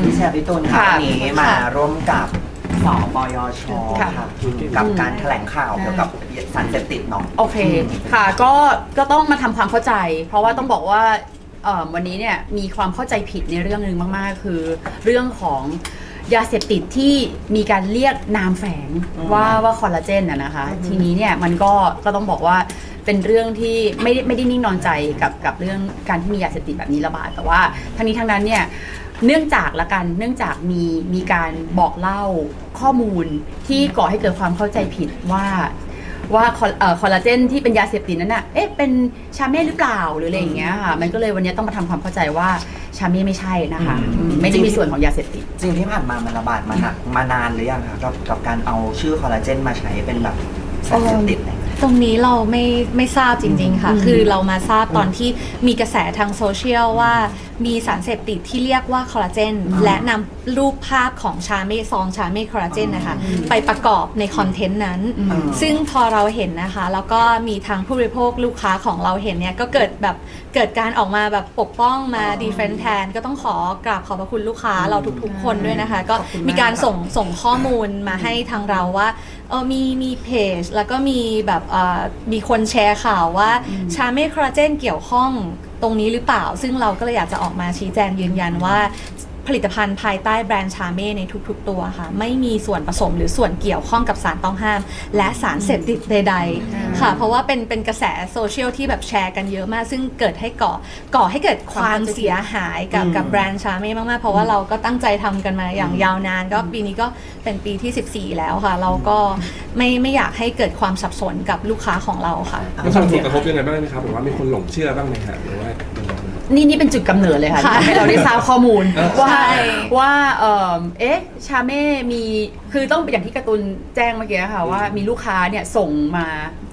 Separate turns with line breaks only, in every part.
พี่แชร์พี่ตูนค่ะ
ค่ะ
วันนี้มา
ค่ะ
ร่วมกับสปยช
ค่ะ
ค่ะกับการแถลงข่าวเกี่ยวกับสารเสพติดเนาะ
โอเคค่ะก็ก็ต้องมาทำความเข้าใจ เพราะว่าต้องบอกว่าเอ่อวันนี้เนี่ยมีความเข้าใจผิดในเรื่องหนึ่งมากๆ คือเรื่องของ ยาเสพติดที่มีการเรียกนามแฝง
อืม
ว่าว่าคอลลาเจนนะนะคะ ทีนี้เนี่ยมันก็ก็ต้องบอกว่าเป็นเรื่องที่ไม่ได้ไม่ได้นิ่งนอนใจกับกับเรื่องการที่มียาเสพติดแบบนี้ระบาด แต่ว่าทั้งนี้ทั้งนั้นเนี่ยเนื่องจากละกัน เนื่องจากมีมีการบอกเล่าข้อมูลที่ก่อให้เกิดความเข้าใจผิดว่า ว่าคอลเอ่อคอลลาเจนที่เป็นยาเสพติดนั้นน่ะเอ๊ะเป็นชาเม่หรือเปล่าหรืออะไรอย่างเงี้ยค่ะมันก็เลยวันนี้ต้องมาทำความเข้าใจว่าชาเม่ไม่ใช่นะคะ
อืม
อืมไม่ได้มีส่วนของยาเสพติด
จริงที่ผ่านมามันระบาดมาหนักมานานหรือยังคะกับกับการเอาชื่อคอลลาเจนมาใช้เป็นแบบสารเสพติดเนี่ย
ตรงนี้เราไม่ไม่ทราบจริง ๆ ค่ะ
อืม
คือเรามาทราบตอนที่มีกระแสทางโซเชียลว่ามีสารเสพติดที่เรียกว่าคอลลาเจน
อืม
และนำรูปภาพของชาเมซองชาเมคอลลาเจนนะคะ
อืม
ไปประกอบในคอนเทนต์นั้น
อืม
อืม
ซึ่งพอเราเห็นนะคะ แล้วก็มีทางผู้บริโภคลูกค้าของเราเห็นเนี่ย ก็เกิดแบบเกิดการออกมาแบบปกป้องมาดีเฟนแทน ก็ต้องขอกราบขอบพระคุณลูกค้าเราทุกๆคนด้วยนะคะ ก็
ขอบคุณมาก
มีการส่งส่งข้อมูลมาให้ทางเราว่า เออมีมีเพจ แล้วก็มีแบบเอ่อมีคนแชร์ข่าวว่าชาเม่คอลลาเจนเกี่ยวข้องตรงนี้หรือเปล่า ซึ่งเราก็เลยอยากจะออกมาชี้แจงยืนยันว่า ผลิตภัณฑ์ภายใต้แบรนด์ชาเม่ในทุกๆ ตัวค่ะ ไม่มีส่วนผสมหรือส่วนเกี่ยวข้องกับสารต้องห้าม และสารเสพติดใด ๆ ค่ะ เพราะว่าเป็นเป็นกระแสโซเชียลที่แบบแชร์กันเยอะมาก ซึ่งเกิดให้ก่อก่อให้เกิดความเสียหายกับ
อืม
กับแบรนด์ชาเม่มากๆ เพราะว่าเราก็ตั้งใจทำกันมาอย่างยาวนาน ก็ปีนี้ก็เป็นปีที่ 14 แล้วค่ะ เราก็ไม่ไม่อยากให้เกิดความสับสนกับลูกค้าของเราค่ะ
มันส่งผลกระทบยังไงบ้างไหมครับหรือว่ามีคนหลงเชื่อบ้างไหมครับหรือว่ายังไงบ้าง
นี่นี่เป็นจุดกำเนิดเลยค่ะ
ค่ะ
ที่ทำให้เราได้ทราบข้อมูลว่า
ใช่
ว่าเอ่อเอ๊ะชาเม่มีคือต้องอย่างที่การ์ตูนแจ้งเมื่อกี้ค่ะว่ามีลูกค้าเนี่ยส่งมา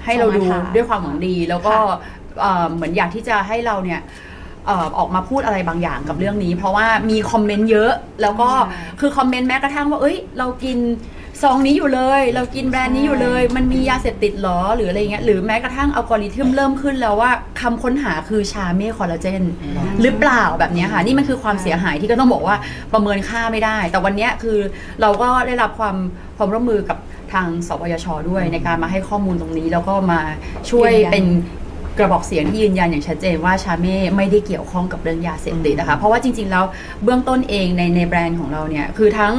ให้เราดู
ส่งมาถาม
ด้วยความหวังดี แล้วก็
ค่ะ
เอ่อเหมือนอยากที่จะให้เราเนี่ยเอ่อออกมาพูดอะไรบางอย่างกับเรื่องนี้ เพราะว่ามีคอมเมนต์เยอะแล้วก็คือคอมเมนต์แม้กระทั่งว่าเอ้ยเรากิน ซองนี้อยู่เลย เรากินแบรนด์นี้อยู่เลย มันมียาเสพติดเหรอหรืออะไรเงี้ยหรือแม้กระทั่งอัลกอริทึมเริ่มขึ้นแล้วว่าคำค้นหาคือชาเม่คอลลาเจนหรือเปล่าแบบเนี้ยค่ะนี่มันคือความเสียหายที่ก็ต้องบอกว่าประเมินค่าไม่ได้ แต่วันเนี้ยคือเราก็ได้รับความความร่วมมือกับทางสปยชด้วยในการมาให้ข้อมูลตรงนี้ แล้วก็มาช่วย
ยืนยัน
เป็น กระบอกเสียงที่ยืนยันอย่างชัดเจนว่าชาเม่ไม่ได้เกี่ยวข้องกับเรื่องยาเสพติดนะคะเพราะว่าจริงๆแล้วเบื้องต้นเองในในแบรนด์ของเราเนี่ยคือทั้ง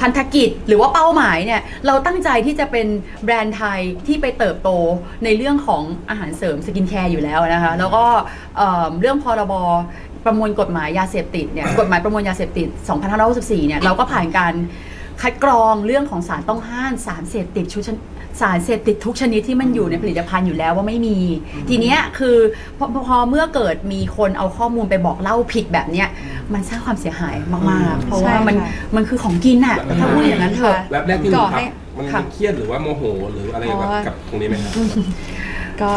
พันธกิจหรือว่าเป้าหมายเนี่ยเราตั้งใจที่จะเป็นแบรนด์ไทยที่ไปเติบโตในเรื่องของอาหารเสริมสกินแคร์อยู่แล้วนะคะแล้วก็เอ่อเรื่องพรบประมวลกฎหมายยาเสพติดเนี่ยกฎหมายประมวลยาเสพติด 2564 เนี่ยเราก็ผ่านการ คัดกรองเรื่องของสารต้องห้ามสารเสพติดชุดชนสารเสพติดทุกชนิดที่มันอยู่ในผลิตภัณฑ์อยู่แล้วว่าไม่มี ทีเนี้ยคือพอพอพอเมื่อเกิดมีคนเอาข้อมูลไปบอกเล่าผิดแบบเนี้ยมันสร้างความเสียหายมากๆ เพราะว่ามัน
ใช่ค่ะ
มันคือของกินอะถ้าพูดอย่างนั้นเถอะ
แวบแรกที่
ก่
รู้
อ
ครั
ให้
บมัน
ค่ะ
เครียดหรือว่าโมโหหรืออะไรแบบกับตรงนี้ไหมครับ
ก็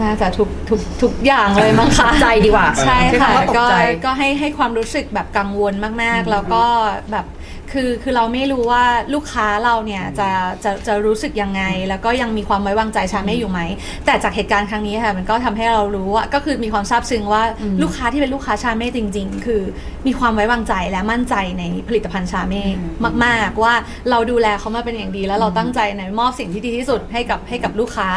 น่าจะทุกทุกทุกอย่างเลยมั้งคะ
ตกใจดีกว่า
ใช่
ใช้
ค่ะ
คำว่าตก
ก็
ใจ
ก็ให้ให้ความรู้สึกแบบกังวลมากๆ แล้วก็แบบ คือคือเราไม่รู้ว่าลูกค้าเราเนี่ยจะจะจะรู้สึกยังไง แล้วก็ยังมีความไว้วางใจชาเม่อยู่ไหม แต่จากเหตุการณ์ครั้งนี้ค่ะมันก็ทำให้เรารู้ว่าก็คือมีความซาบซึ้งว่า
อืม
ลูกค้าที่เป็นลูกค้าชาเม่จริง ๆ คือมีความไว้วางใจและมั่นใจในผลิตภัณฑ์ชาเม่มาก ๆ ว่าเราดูแลเขามาเป็นอย่างดี แล้วเราตั้งใจในมอบสิ่งที่ดีที่สุดให้กับให้กับลูกค้า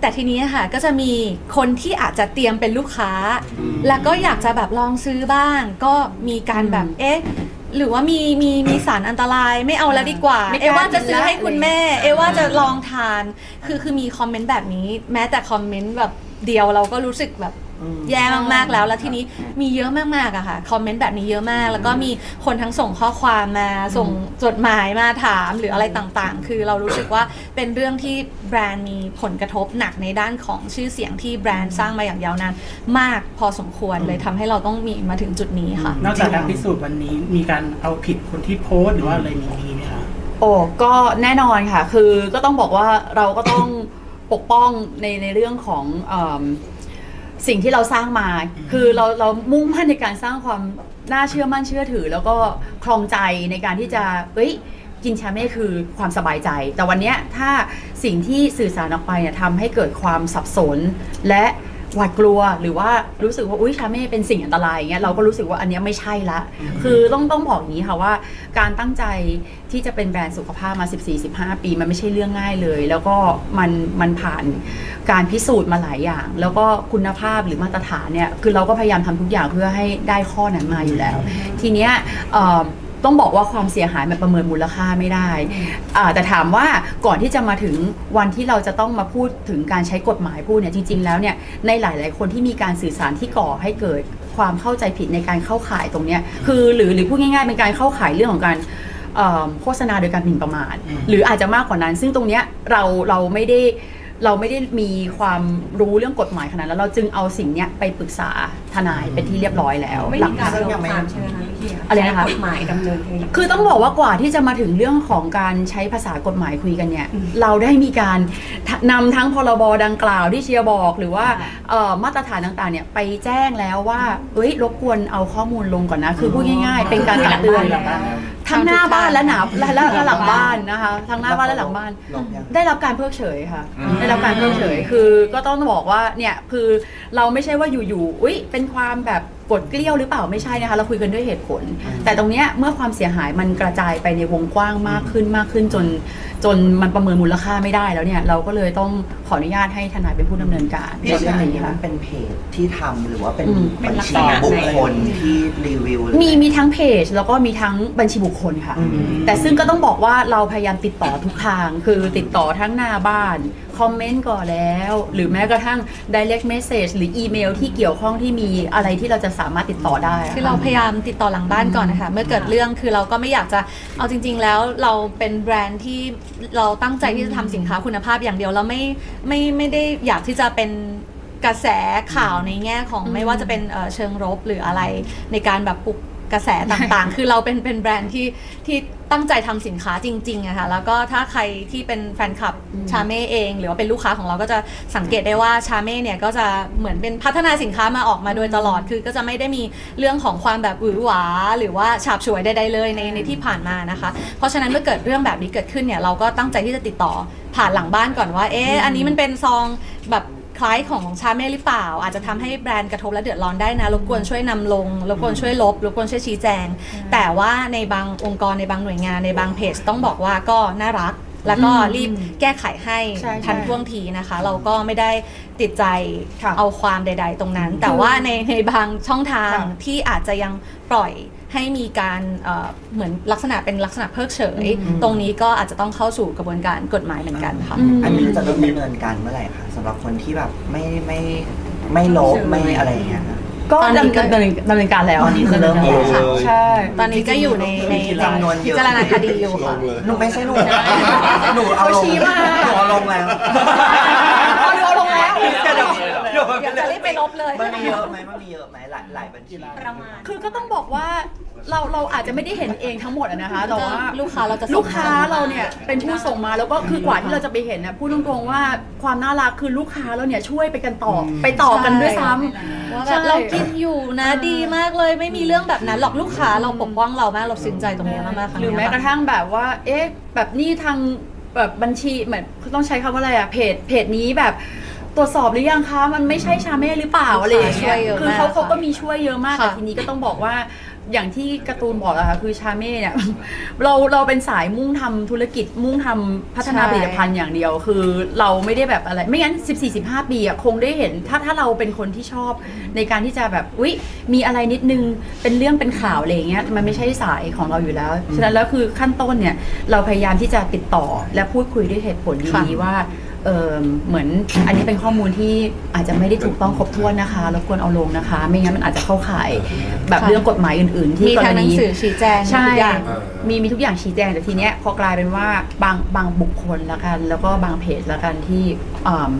แต่ทีนี้ค่ะก็จะมีคนที่อาจจะเตรียมเป็นลูกค้า
อืม
แล้วก็อยากจะแบบลองซื้อบ้าง ก็มีการแบบ
อืม
เอ๊ะ หรือว่ามีมีมีสารอันตรายไม่เอาแล้วดีกว่า
ไม่กล้า
เอะว่าจะซื้อให้คุณแม่
กินละ
เอะว่าจะลองทาน คือคือมีคอมเมนต์แบบนี้ แม้แต่คอมเมนต์แบบเดียวเราก็รู้สึกแบบ
อืม
แย่มากๆแล้ว แล้วทีนี้มีเยอะมากๆอะค่ะคอมเมนต์แบบนี้เยอะมาก แล้วก็มีคนทั้งส่งข้อความมาส่งจดหมายมาถามหรืออะไรต่างๆ คือเรารู้สึกว่าเป็นเรื่องที่แบรนด์มีผลกระทบหนักในด้านของชื่อเสียงที่แบรนด์สร้างมาอย่างยาวนานมากพอสมควรเลยทำให้เราต้องมีมาถึงจุดนี้ค่ะ
นอกจากการพิสูจน์วันนี้มีการเอาผิดคนที่โพสต์หรือว่าอะไรมีมีไหมคะ
โอ้ก็แน่นอนค่ะ คือก็ต้องบอกว่าเราก็ต้องปกป้องในในเรื่องของเอม สิ่งที่เราสร้างมา คือเราเรามุ่งมั่นในการสร้างความน่าเชื่อมั่นเชื่อถือ แล้วก็คลองใจในการที่จะเฮ้ยกินชาเม่คือความสบายใจ แต่วันเนี้ยถ้าสิ่งที่สื่อสารออกไปเนี่ยทำให้เกิดความสับสนและ หวาดกลัวหรือว่ารู้สึกว่าอุ้ยชาเม่เป็นสิ่งอันตรายอย่างเงี้ยเราก็รู้สึกว่าอันเนี้ยไม่ใช่ละ คือต้องต้องบอกอย่างนี้ค่ะว่า การตั้งใจที่จะเป็นแบรนด์สุขภาพมา 14-15 ปีมันไม่ใช่เรื่องง่ายเลย แล้วก็มันมันผ่านการพิสูจน์มาหลายอย่าง แล้วก็คุณภาพหรือมาตรฐานเนี่ยคือเราก็พยายามทำทุกอย่างเพื่อให้ได้ข้อนั้นมาอยู่แล้ว ทีเนี้ยเอ่อ ต้องบอกว่าความเสียหายมันประเมินมูลค่าไม่ได้อ่าแต่ถามว่าก่อนที่จะมาถึงวันที่เราจะต้องมาพูดถึงการใช้กฎหมายพูดเนี่ยจริง ๆ แล้วเนี่ยในหลาย ๆ คนที่มีการสื่อสารที่ก่อให้เกิดความเข้าใจผิดในการเข้าข่ายตรงเนี้ยคือหรือหรือพูดง่ายๆเป็นการเข้าข่ายเรื่องของการเอ่อโฆษณาโดยการหมิ่นประมาทหรืออาจจะมากกว่านั้น ซึ่งตรงเนี้ยเราเราไม่ได้ เราไม่ได้มีความรู้เรื่องกฎหมายขนาดนั้นแล้วเราจึงเอาสิ่งเนี้ยไปปรึกษาทนายเป็นที่เรียบร้อยแล้ว
ไม่
หลั
มี
ง
การ
จาก
ลงนามใช่ไหมคะพี่เกียร์
อะไรนะคะ
ใช้กฎหมายดำเนินคดี
คือต้องบอกว่ากว่าที่จะมาถึงเรื่องของการใช้ภาษากฎหมายคุยกันเนี่ย
อืม
เราได้มีการนำทั้งพรบดังกล่าวที่เชียร์บอก หรือว่า
ค่ะ
เอ่อมาตรฐานต่างๆเนี่ยไปแจ้งแล้วว่าเอ้ยรบกวนเอาข้อมูลลงก่อนนะ คือพูดง่าย ๆ เป็นการตักเตือน
หลังบ้าน
ทั้งหน้าบ้านและหนาและและและหลังบ้านนะคะ ทั้งหน้าบ้านและหลังบ้าน
ลงยัง
ได้รับการเพิกเฉยค่ะ
อืม
ได้รับการเพิกเฉย คือก็ต้องบอกว่าเนี่ยคือเราไม่ใช่ว่าอยู่ๆ อุ๊ยเป็นความแบบ กดเกลี้ยวหรือเปล่าไม่ใช่นะคะ เราคุยกันด้วยเหตุผล แต่ตรงเนี้ยเมื่อความเสียหายมันกระจายไปในวงกว้างมากขึ้นมากขึ้นจน จนมันประเมินมูลค่าไม่ได้แล้วเนี่ย เราก็เลยต้องขออนุญาตให้ทนายเป็นผู้ดำเนินการใน
พี่
เรื่อ
ชางย
นี้
นี่
ค่ะ
มันเป็นเพจที่ทำหรือว่าเป็น
อืม
บัญชี
เป็นลักษณะ
บุคคลที่รีวิวหรือ
มีมีทั้งเพจแล้วก็มีทั้งบัญชีบุคคลค่ะ
อืม
แต่ซึ่งก็ต้องบอกว่าเราพยายามติดต่อทุกทาง คือติดต่อทั้งหน้าบ้าน คอมเมนต์ก่อนแล้ว หรือแม้กระทั่ง direct message หรืออีเมลที่เกี่ยวข้องที่มีอะไรที่เราจะสามารถติดต่อได้ะ
คือเราพยายามติดต่อหลังบ้านก่อนนะคะ เมื่อเกิดเรื่องคือเราก็ไม่อยากจะเอาจริง ๆ แล้วเราเป็นแบรนด์ที่เราตั้งใจที่จะทำสินค้าคุณภาพอย่างเดียวเราไม่ไม่ไม่ได้อยากที่จะเป็นกระแสข่าวในแง่ของ
อืม
ไม่ว่าจะเป็นเอ่อเชิงรบหรืออะไรในการแบบปลุก กระแสต่างๆ คือเราเป็นเป็นแบรนด์ที่ที่ตั้งใจทำสินค้าจริงๆอะค่ะแล้วก็ถ้าใครที่เป็นแฟนคลับชาเม่เอง หรือว่าเป็นลูกค้าของเราก็จะสังเกตได้ว่าชาเม่เนี่ยก็จะเหมือนเป็นพัฒนาสินค้ามาออกมาโดยตลอดคือก็จะไม่ได้มีเรื่องของความแบบหวือหวา หรือว่าฉาบฉวยใดๆเลยในในที่ผ่านมานะคะ เพราะฉะนั้นเมื่อเกิดเรื่องแบบนี้เกิดขึ้นเนี่ยเราก็ตั้งใจที่จะติดต่อผ่านหลังบ้านก่อนว่าเอ๊ะอันนี้มันเป็นซองแบบ คล้ายของชาเม่หรือเปล่า อาจจะทำให้แบรนด์กระทบและเดือดร้อนได้นะรบกวนช่วยนำลงรบกวนช่วยลบรบกวนช่วยชี้แจง แต่ว่าในบางองค์กรในบางหน่วยงานในบางเพจต้องบอกว่าก็น่ารักแล้วก็
อืม
รีบแก้ไขให้
ใช่
ทัน
ใช่
ท่วงทีนะคะ เราก็ไม่ได้ติดใจ
ค่ะ
เอาความใด ๆ ตรงนั้น แต่ว่าในในบางช่องทาง
ค่ะ
ที่อาจจะยังปล่อย ให้มีการเอ่อเหมือนลักษณะเป็นลักษณะเพิกเฉย
อืม
ตรงนี้ก็อาจจะต้องเข้าสู่กระบวนการกฎหมายเหมือนกันค่ะ
อืม
อันนี้จะเริ่มดำเนินการเมื่อไหร่คะสำหรับคนที่แบบไม่ไม่ไม่ลบไม่อะไรอย่างเงี้ยค่ะ
ก็
ตอนนี้
ดำ
ก็
เนินดำเนินการแล้ว
ตอนนี้คือเริ่ม
ดำนินการ
แล้ว
ใช่
ตอนนี้ก็อยู่ในใน
จำนวนเย
พิ
อะ
จารณาคดีอยู่ค่ะ
หนูไม่ใช่หนูหนูเอาลง
เขาชี้มา
หนูเอาลงแล้ว
รีบไปลบเลย
มันมีเยอะไหมมันมีเยอะไหมหลายหลายบัญชี
ประมาณ
คือก็ต้องบอกว่าเราเราอาจจะไม่ได้เห็นเองทั้งหมดอะนะคะแต่ว่า
ลูกค้าเราจะส่ง
ลูกค้าเราเนี่ยเป็นผู้ส่งมาแล้วก็คือกว่าที่เราจะไปเห็นนะพูดตรงๆว่าความน่ารักคือลูกค้าเราเนี่ยช่วยไปกันต่ออไปต่อกันด้วยซ้ำ
ว่า
ใช่
แบบเรากินอยู่นะดีมากเลยไม่มีเรื่องแบบนั้นหรอกลูกค้าเราปกป้องเรามากเราซึ้งใจตรงเนี้ยมากๆครั้ง
หรือ
เนี้
แม้
ย
กระทั่งแบบว่า เอ๊ะ แบบนี่ทางแบบบัญชีเหมือนต้องใช้คำว่าอะไรอะเพจเพจนี้แบบ ตรวจสอบหรือยังคะ มันไม่ใช่ชาเม่หรือเปล่าอะไรอย่างเงี้ยคือเขาเขาก็มีช่วยเยอะมากแต่ทีนี้ก็ต้องบอกว่าอย่างที่การ์ตูนบอกอะค่ะคือชาเม่เนี่ยเราเราเป็นสายมุ่งทำธุรกิจมุ่งทำพัฒนาผลิตภัณฑ์อย่างเดียว คือเราไม่ได้แบบอะไร ไม่งั้น 14-15 ปีอะคงได้เห็นถ้าถ้าเราเป็นคนที่ชอบในการที่จะแบบอุ๊ยมีอะไรนิดนึงเป็นเรื่องเป็นข่าวอะไรอย่างเงี้ยมันไม่ใช่สายของเราอยู่แล้วฉะนั้นแล้วคือขั้นต้นเนี่ยเราพยายามที่จะติดต่อและพูดคุยด้วยเหตุผลดีๆว่า เออเหมือนอันนี้เป็นข้อมูลที่อาจจะไม่ได้ถูกต้องครบถ้วนนะคะรบกวนเอาลงนะคะ ไม่งั้นมันอาจจะเข้าข่ายแบบเรื่องกฎหมายอื่น ๆ ที่
มี
กร
ทางหนั
ณี
งสือชี้แจง
ใช่
ทุกอย่าง
เออ
มีมีทุกอย่างชี้แจงแต่ทีเนี้ยพอกลายเป็นว่าบางบางบุคคลละกัน แล้วก็บางเพจละกันที่อ่า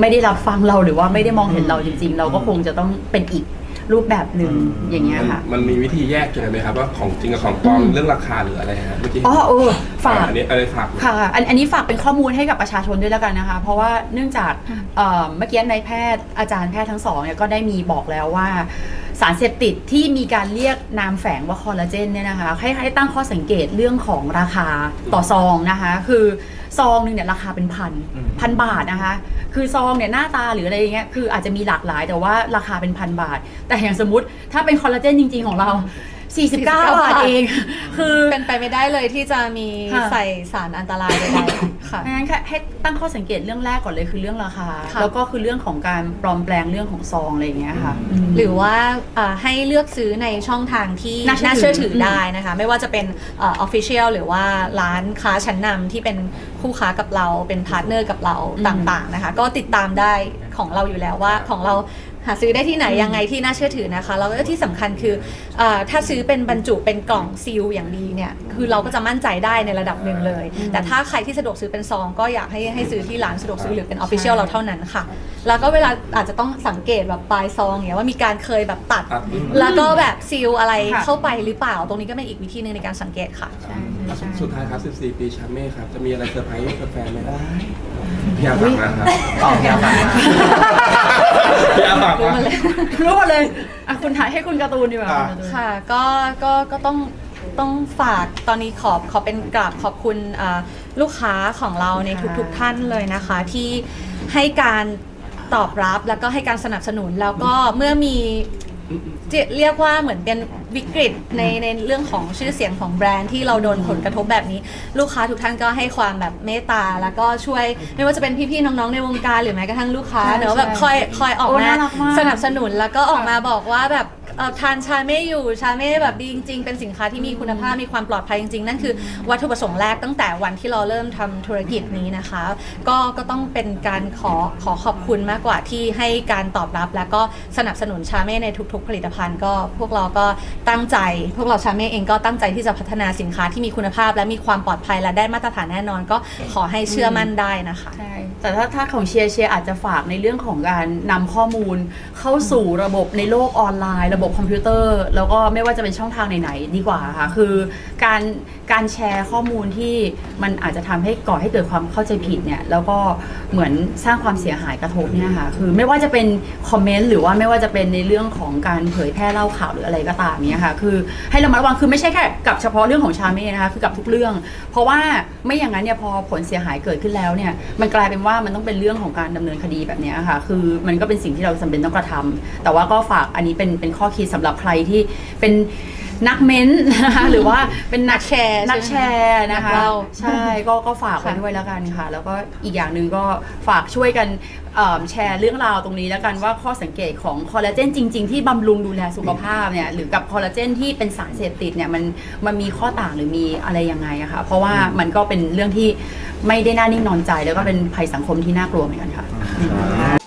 ไม่ได้รับฟังเราหรือว่าไม่ได้มองเห็นเราจริง ๆ เราก็คงจะต้องเป็นอีกรูปแบบหนึ่งอย่างเงี้ยค่ะ
มันมีวิธีแยกยังไงไหมครับว่าของจริงกับของปลอมเรื่องราคาหรืออะไรฮะเมื่อกี้
อ๋อเออฝาก
อันนี้อะไรฝาก
ค่ะอันอันนี้ฝากเป็นข้อมูลให้กับประชาชนด้วยแล้วกันนะคะ เพราะว่าเนื่องจากเอ่อเมื่อกี้นายแพทย์อาจารย์แพทย์ทั้งสองเนี่ยก็ได้มีบอกแล้วว่า สารเสพติดที่มีการเรียกนามแฝงว่าคอลลาเจนเนี่ยนะคะให้ให้ตั้งข้อสังเกตเรื่องของราคาต่อซองนะคะ คือซองหนึงเนี่ยราคาเป็นพัน
อืม
พันบาทนะคะ คือซองเนี่ยหน้าตาหรืออะไรอย่างเงี้ยคืออาจจะมีหลากหลายแต่ว่าราคาเป็นพันบาท แต่อย่างสมมติถ้าเป็นคอลลาเจนจริง ๆของเรา 49 บาทเอง คือ
เป็นไปไม่ได้เลยที่จะมี
ค่ะ
ใส่สารอันตรายใดๆค่ะ
งั้นแค่ให้ตั้งข้อสังเกตเรื่องแรกก่อนเลยคือเรื่องราคา
ค่ะ
แล้วก็คือเรื่องของการปลอมแปลงเรื่องของซองอะไรอย่างเงี้ยค่ะม
หรือว่าอ่าให้เลือกซื้อในช่องทางที่
น่าเชื่อ
น่าเชื่อ
ถื
ถื
อ
อได้นะคะ ไม่ว่าจะเป็นออฟฟิเชียลหรือว่าร้านค้าชั้นนำที่เป็นคู่ค้ากับเราเป็นพาร์ทเนอร์กับเรา
อืม
ต่างๆนะคะ ก็ติดตามได้ของเราอยู่แล้วว่าของเราหาซื้อได้ที่ไหนยังไงที่น่าเชื่อถือนะคะแล้วก็ที่สำคัญคืออาถ้าซื้อเป็นบรรจุเป็นกล่องซีลอย่างดีเนี่ยคือเราก็จะมั่นใจได้ในระดับหนึ่งเลย แต่ถ้าใครที่สะดวกซื้อเป็นซอง ก็อยากให้ให้ซื้อที่ร้านสะดวกซื้อหรือเป็นออฟฟิเชียลเราเท่านั้นค่ะ แล้วก็เวลาอาจจะต้องสังเกตแบบปลายซองเนี่ยว่ามีการเคยแบบตัด
ตัด
แล้วก็แบบซีลอะไร
ค่ะ
เข้าไปหรือเปล่า ตรงนี้ก็เป็นอีกวิธีหนึ่งในการสังเกตค่ะ
ใช่ใช่
สุดท้ายครับ 14 ปีชาเม่ครับจะมีอะไรเซอร์ไพรส์แฟนๆไหมครับ พี่อาฝากนะครับ
อ๋อพี่อาฝากมา
พี่อาฝาก
รู้
มา
มาเลย
รู้หมดเลยอะคุณถ่ายให้คุณการ์ตูนดีกว่า
อะ
คุณการ์ตูน
ค่ะก็ก็ก็ต้องต้องฝากตอนนี้ขอขอเป็นกราบขอบคุณอ่าลูกค้าของเราใน
ค่ะ
ทุกๆท่านเลยนะคะ ที่ให้การตอบรับแล้วก็ให้การสนับสนุนแล้วก็เมื่อมีจะ เรียกว่าเหมือนเป็นวิกฤตในในเรื่องของชื่อเสียงของแบรนด์ที่เราโดนผลกระทบแบบนี้ ลูกค้าทุกท่านก็ให้ความแบบเมตตาแล้วก็ช่วยไม่ว่าจะเป็นพี่ๆน้องๆในวงการหรือแม้กระทั่งลูกค้า
ใช่
เนอะแบบ
ใช่
คอยคอยออก
โอ้
มา
น่ารักมาก
สนับสนุนแล้วก็ออก
ค่ะ
มาบอกว่าแบบ เอ่อทานชาเม่อยู่ชาเม่แบบดีจริงๆ เป็นสินค้าที่มีคุณภาพมีความปลอดภัยจริงๆ นั่นคือวัตถุประสงค์แรกตั้งแต่วันที่เราเริ่มทำธุรกิจนี้นะคะ ก็ก็ต้องเป็นการขอขอขอบคุณมากกว่าที่ให้การตอบรับ แล้วก็สนับสนุนชาเม่ในทุกๆ ผลิตภัณฑ์ก็พวกเราก็ตั้งใจ พวกเราชาเม่เองก็ตั้งใจที่จะพัฒนาสินค้าที่มีคุณภาพ และมีความปลอดภัยและได้มาตรฐานแน่นอน ก็ขอให้เชื่อมั่นได้นะคะ
ใช่ แต่ถ้าถ้าของเชียร์เชียร์อาจจะฝากในเรื่องของการนำข้อมูลเข้าสู่ระบบในโลกออนไลน์ ระบบคอมพิวเตอร์ แล้วก็ไม่ว่าจะเป็นช่องทางไหนๆดีกว่าค่ะ คือการการแชร์ข้อมูลที่มันอาจจะทำให้ก่อให้เกิดความเข้าใจผิดเนี่ยแล้วก็เหมือนสร้างความเสียหายกระทบเนี่ยค่ะคือไม่ว่าจะเป็นคอมเมนต์หรือว่าไม่ว่าจะเป็นในเรื่องของการเผยแพร่เล่าข่าวหรืออะไรก็ตามเนี่ยค่ะคือให้ระมัดระวังคือไม่ใช่แค่กับเฉพาะเรื่องของชาเม่นะคะคือกับทุกเรื่อง เพราะว่าไม่อย่างนั้นเนี่ยพอผลเสียหายเกิดขึ้นแล้วเนี่ยมันกลายเป็นว่ามันต้องเป็นเรื่องของการดำเนินคดีแบบนี้ค่ะคือมันก็เป็นสิ่งที่เราจำเป็นต้องกระทำแต่ว่าก็ฝากอันนี้เป็นเป็นข้อคิดสำหรับใครที่เป็นนักเม้นต์นะคะหรือว่าเป็นนัก
แชร์
นักแชร์นะคะ
นักเล่า
ใช่ก็ก็ฝากไว้
ค่ะ
ด้วยแล้วกันค่ะ แล้วก็อีกอย่างหนึ่งก็ฝากช่วยกันเอิ่มแชร์เรื่องราวตรงนี้แล้วกันว่าข้อสังเกตของคอลลาเจนจริง ๆ ที่บำรุงดูแลสุขภาพเนี่ยหรือกับคอลลาเจนที่เป็นสารเสพติดเนี่ยมันมันมีข้อต่างหรือมีอะไรยังไงอะค่ะเพราะว่ามันก็เป็นเรื่องที่ไม่ได้น่านิ่งนอนใจ แล้วก็เป็นภัยสังคมที่น่ากลัวเหมือนกันค่ะ